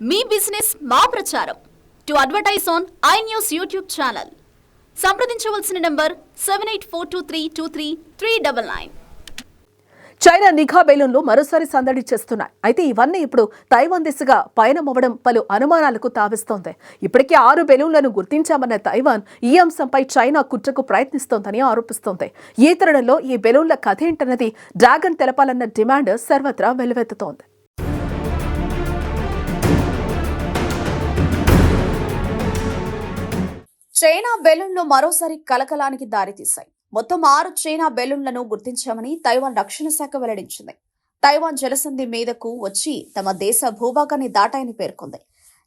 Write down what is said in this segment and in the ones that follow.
మీ business మా ప్రచారం. To advertise on I News YouTube channel. సంప్రదించవలసిన number seven eight four two three two three three double nine. China నిఘా బెలూన్లు మరోసారి సందడి చేస్తున్నాయి. అయితే ఇవన్నీ ఇప్పుడు తైవాన్ దిశగా పయనమవ్వడం పలు అనుమానాలకు తావిస్తోంది. ఇప్పటికే ఆరు బెలూన్లను గుర్తించామన్న తైవాన్ ఈ అంశంపై చైనా కుట్రకు ప్రయత్నిస్తోందని ఆరోపిస్తోంది. ఈ తరుణంలో ఈ బెలూన్ల కథ ఏంటన్నది డ్రాగన్ తెలపాలన్న డిమాండ్ సర్వత్రా వెలువెత్తుతోంది. చైనా బెలూన్లు మరోసారి కలకలానికి దారితీశాయి. మొత్తం ఆరు చైనా బెలూన్లను గుర్తించామని తైవాన్ రక్షణ శాఖ వెల్లడించింది. తైవాన్ జలసంధి మీదకు వచ్చి తమ దేశ భూభాగాన్ని దాటాయని పేర్కొంది.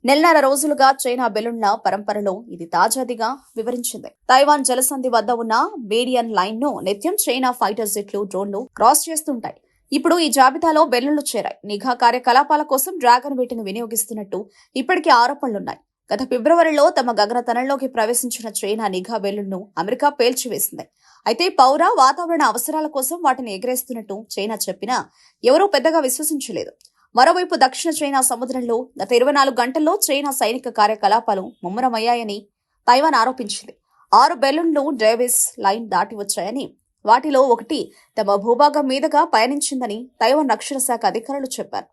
నెలన్నర రోజులుగా చైనా బెలూన్ల పరంపరలో ఇది తాజాదిగా వివరించింది. తైవాన్ జలసంధి వద్ద ఉన్న మీడియన్ లైన్ను నిత్యం చైనా ఫైటర్ జెట్లు డ్రోన్లు క్రాస్ చేస్తుంటాయి. ఇప్పుడు ఈ జాబితాలో బెలూన్లు చేరాయి. నిఘా కార్యకలాపాల కోసం డ్రాగన్ వీటిని వినియోగిస్తున్నట్టు ఇప్పటికే ఆరోపణలున్నాయి. గత ఫిబ్రవరిలో తమ గగనతనంలోకి ప్రవేశించిన చైనా నిఘా బెలూన్ను అమెరికా పేల్చివేసింది. అయితే పౌర వాతావరణ అవసరాల కోసం వాటిని ఎగరేస్తున్నట్టు చైనా చెప్పినా ఎవరూ పెద్దగా విశ్వసించలేదు. మరోవైపు దక్షిణ చైనా సముద్రంలో గత ఇరవై నాలుగు గంటల్లో చైనా సైనిక కార్యకలాపాలు ముమ్మరమయ్యాయని తైవాన్ ఆరోపించింది. ఆరు బెలూన్లు డేవిస్ లైన్ దాటి వచ్చాయని వాటిలో ఒకటి తమ భూభాగం మీదుగా పయనించిందని తైవాన్ రక్షణ శాఖ అధికారులు చెప్పారు.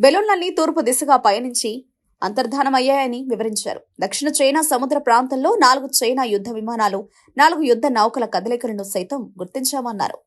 బెలూన్లన్నీ తూర్పు దిశగా పయనించి అంతర్ధానమయ్యాయని వివరించారు. దక్షిణ చైనా సముద్ర ప్రాంతంలో నాలుగు చైనా యుద్ధ విమానాలు నాలుగు యుద్ధ నౌకల కదలికలను సైతం గుర్తించామన్నారు.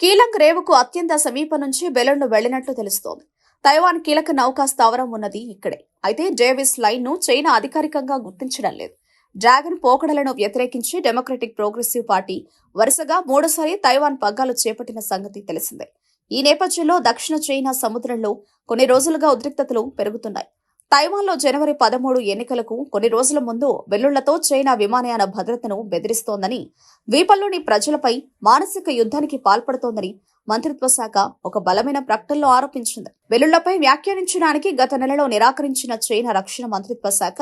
కీలంగ్ రేవుకు అత్యంత సమీపం నుంచి బెలూన్లు వెళ్ళినట్లు తెలుస్తోంది. తైవాన్ కీలక నౌకా స్థావరం ఉన్నది ఇక్కడే. అయితే డేవిస్ లైన్ను చైనా అధికారికంగా గుర్తించడం లేదు. డ్రాగన్ పోకడలను వ్యతిరేకించి డెమోక్రటిక్ ప్రోగ్రెసివ్ పార్టీ వరుసగా మూడోసారి తైవాన్ పగ్గాలు చేపట్టిన సంగతి తెలిసిందే. ఈ నేపథ్యంలో దక్షిణ చైనా సముద్రంలో కొన్ని రోజులుగా ఉద్రిక్తతలు పెరుగుతున్నాయి. తైవాన్లో జనవరి పదమూడు ఎన్నికలకు కొన్ని రోజుల ముందు వెల్లుళ్ళతో చైనా విమానయాన భద్రతను బెదిరిస్తోందని ద్వీపంలోని ప్రజలపై మానసిక యుద్ధానికి పాల్పడుతోందని మంత్రిత్వ శాఖ ఒక బలమైన ప్రకటనలో ఆరోపించింది. వెల్లుళ్ళపై వ్యాఖ్యానించడానికి గత నెలలో నిరాకరించిన చైనా రక్షణ మంత్రిత్వ శాఖ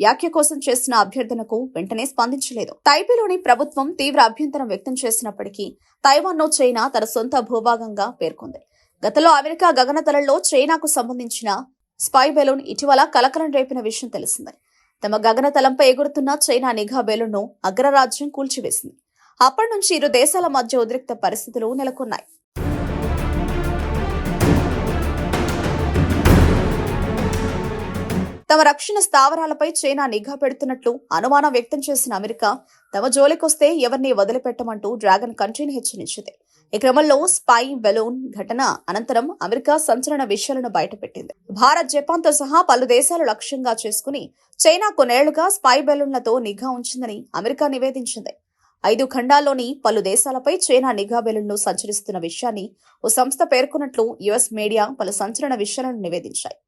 వ్యాఖ్య కోసం చేసిన అభ్యర్థనకు వెంటనే స్పందించలేదు. తైపీలోని ప్రభుత్వం తీవ్ర అభ్యంతరం వ్యక్తం చేసినప్పటికీ తైవాన్ను చైనా తన సొంత భూభాగంగా పేర్కొంది. గతంలో అమెరికా గగనతలంలో చైనాకు సంబంధించిన స్పై బెలూన్ ఇటీవల కలకలం రేపిన విషయం తెలిసిందే. తమ గగనతలంపై ఎగురుతున్న చైనా నిఘా బెలూన్ను అగ్రరాజ్యం కూల్చివేసింది. అప్పటి నుంచి ఇరు దేశాల మధ్య ఉద్రిక్త పరిస్థితులు నెలకొన్నాయి. తమ రక్షణ స్థావరాలపై చైనా నిఘా పెడుతున్నట్లు అనుమానం వ్యక్తం చేసిన అమెరికా తమ జోలికొస్తే ఎవరిని వదిలిపెట్టమంటూ డ్రాగన్ కంట్రీని హెచ్చరించింది. ఈ క్రమంలో స్పై బెలూన్ ఘటన అనంతరం అమెరికా సంచలన విషయాలను బయటపెట్టింది. భారత్ జపాన్తో సహా పలు దేశాలు లక్ష్యంగా చేసుకుని చైనా కొన్నేళ్ళుగా స్పై బెలూన్లతో నిఘా ఉంచిందని అమెరికా నివేదించింది. ఐదు ఖండాల్లోని పలు దేశాలపై చైనా నిఘా బెలూన్లు సంచరిస్తున్న విషయాన్ని ఓ సంస్థ పేర్కొన్నట్లు యుఎస్ మీడియా పలు సంచలన విషయాలను నివేదించాయి.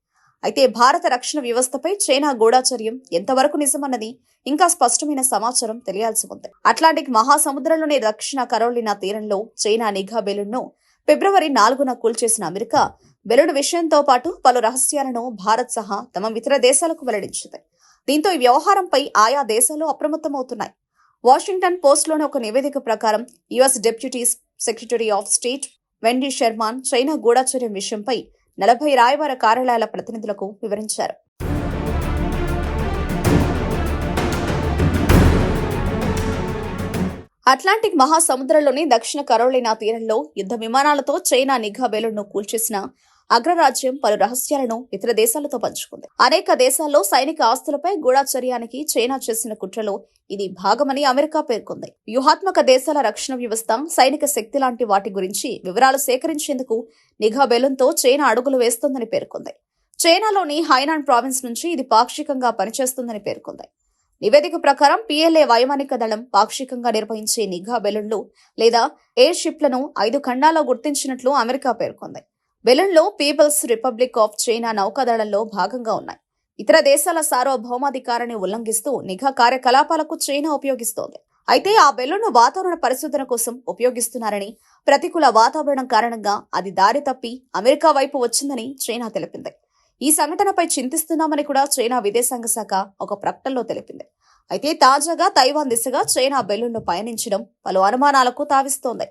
అయితే భారత రక్షణ వ్యవస్థపై చైనా గూఢాచర్యం ఎంతవరకు నిజమన్నది ఇంకా స్పష్టమైన సమాచారం తెలియాల్సి ఉంది. అట్లాంటిక్ మహాసముద్రంలోని దక్షిణ కరోలినా తీరంలో చైనా నిఘా బెలూన్ను ఫిబ్రవరి నాలుగున కూల్చేసిన అమెరికా బెలూన్ విషయంతో పాటు పలు రహస్యాలను భారత్ సహా తమ ఇతర దేశాలకు వెల్లడించింది. దీంతో ఈ వ్యవహారంపై ఆయా దేశాలు అప్రమత్తమవుతున్నాయి. వాషింగ్టన్ పోస్ట్లోని ఒక నివేదిక ప్రకారం US deputy secretary of state Wendy Sherman China గూఢాచర్యం విషయంపై నలభై రాయబార కార్యాలయాల ప్రతినిధులకు వివరించారు. అట్లాంటిక్ మహాసముద్రంలోని దక్షిణ కరోలినా తీరంలో యుద్ధ విమానాలతో చైనా నిఘా బేలును కూల్చేసిన అగ్రరాజ్యం పలు రహస్యాలను ఇతర దేశాలతో పంచుకుంది. అనేక దేశాల్లో సైనిక ఆస్తులపై గూఢాచర్యానికి చైనా చేసిన కుట్రలో ఇది భాగమని అమెరికా పేర్కొంది. వ్యూహాత్మక దేశాల రక్షణ వ్యవస్థ సైనిక శక్తి లాంటి వాటి గురించి వివరాలు సేకరించేందుకు నిఘా బెలూన్తో చైనా అడుగులు వేస్తోందని పేర్కొంది. చైనాలోని హైనాన్ ప్రావిన్స్ నుంచి ఇది పాక్షికంగా పనిచేస్తుందని పేర్కొంది. నివేదిక ప్రకారం పిఎల్ఏ వైమానిక దళం పాక్షికంగా నిర్వహించే నిఘా బెలూన్లు లేదా ఎయిర్ షిప్లను ఐదు ఖండాల్లో గుర్తించినట్లు అమెరికా పేర్కొంది. బెలూన్లో పీపుల్స్ రిపబ్లిక్ ఆఫ్ చైనా నౌకాదళంలో భాగంగా ఉన్నాయి. ఇతర దేశాల సార్వభౌమాధికారాన్ని ఉల్లంఘిస్తూ నిఘా కార్యకలాపాలకు చైనా ఉపయోగిస్తోంది. అయితే ఆ బెలూన్ను వాతావరణ పరిశోధన కోసం ఉపయోగిస్తున్నారని ప్రతికూల వాతావరణం కారణంగా అది దారి తప్పి అమెరికా వైపు వచ్చిందని చైనా తెలిపింది. ఈ సంఘటనపై చింతిస్తున్నామని కూడా చైనా విదేశాంగ శాఖ ఒక ప్రకటనలో తెలిపింది. అయితే తాజాగా తైవాన్ దిశగా చైనా బెలూన్ను పయనించడం పలు అనుమానాలకు తావిస్తోంది.